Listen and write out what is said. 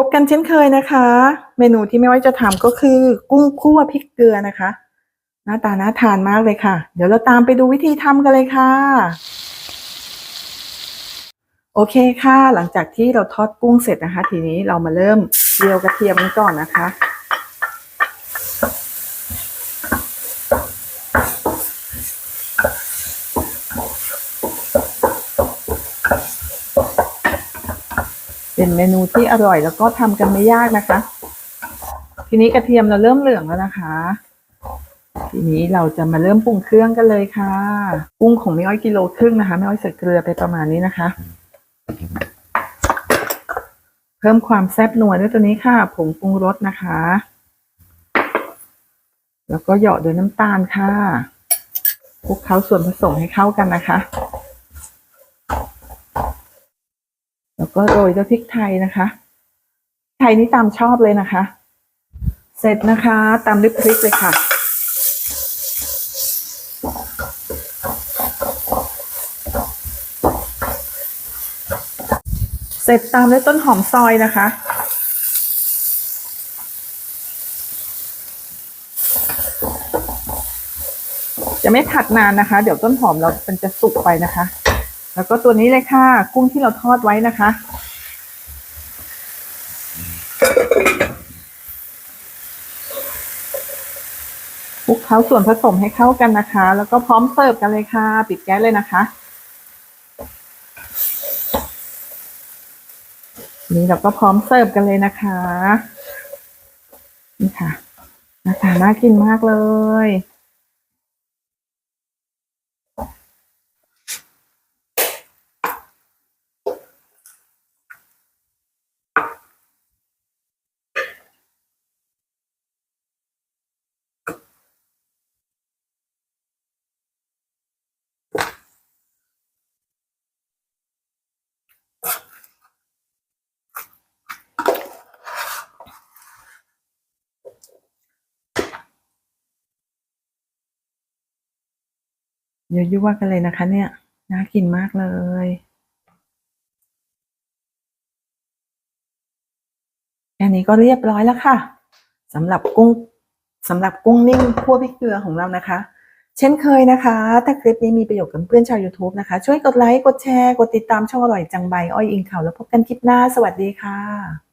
พบกันเช่นเคยนะคะ เมนูที่ไม่ว่าจะทำก็คือ กุ้งคั่วพริกเกลือนะคะ หน้าตาน่าทานมากเลยค่ะ เดี๋ยวเราตามไปดูวิธีทำกันเลยค่ะ โอเคค่ะ หลังจากที่เราทอดกุ้งเสร็จนะคะ ทีนี้เรามาเริ่มเจียวกระเทียมกันก่อนนะคะ เป็นเมนูที่อร่อยแล้วก็ทำกันไม่ยากนะคะ ทีนี้กระเทียมเราเริ่มเหลืองแล้วนะคะ ทีนี้เราจะมาเริ่มปรุงเครื่องกันเลยค่ะกุ้งของไม่อ้อยกิโลครึ่งนะคะไม่อ้อยใส่เกลือไปประมาณนี้นะคะ เพิ่มความแซ่บนัวด้วยตัวนี้ค่ะผงปรุงรสนะคะ แล้วก็เหยาะด้วยน้ำตาลค่ะคลุกเคล้าส่วนผสมให้เข้ากันนะคะ แล้ว ก็โรยด้วยพริกไทยนะคะ ไทยนี่ตามชอบเลยนะคะ เสร็จนะคะตามด้วยพริกเลยค่ะ เสร็จตามด้วยต้นหอมซอยนะคะจะไม่ผัดนานนะคะ เดี๋ยวต้นหอมเรามันจะสุกไปนะคะ แล้วก็ตัวนี้เลยค่ะ กุ้งที่เราทอดไว้นะคะ คลุกเคล้าส่วนผสมให้เข้ากันนะคะ แล้วก็พร้อมเสิร์ฟกันเลยค่ะ ปิดแก๊สเลยนะคะ นี่เราก็พร้อมเสิร์ฟกันเลยนะคะ นี่ค่ะหน้าตาน่ากินมากเลย เยอะยั่วกันเลยนะคะ เนี่ย น่ากินมากเลยแค่นี้ก็เรียบร้อยแล้วค่ะสำหรับกุ้งสำหรับกุ้งนิ่มคั่วพริกเกลือของเรานะคะ เช่นเคยนะคะ ถ้าคลิปนี้มีประโยชน์กับเพื่อนชาว YouTube นะคะ ช่วยกดไลค์ กดแชร์ กดติดตามช่องอร่อยจังใบ อ้อยอิงข่าวแล้วพบกันคลิปหน้า สวัสดีค่ะ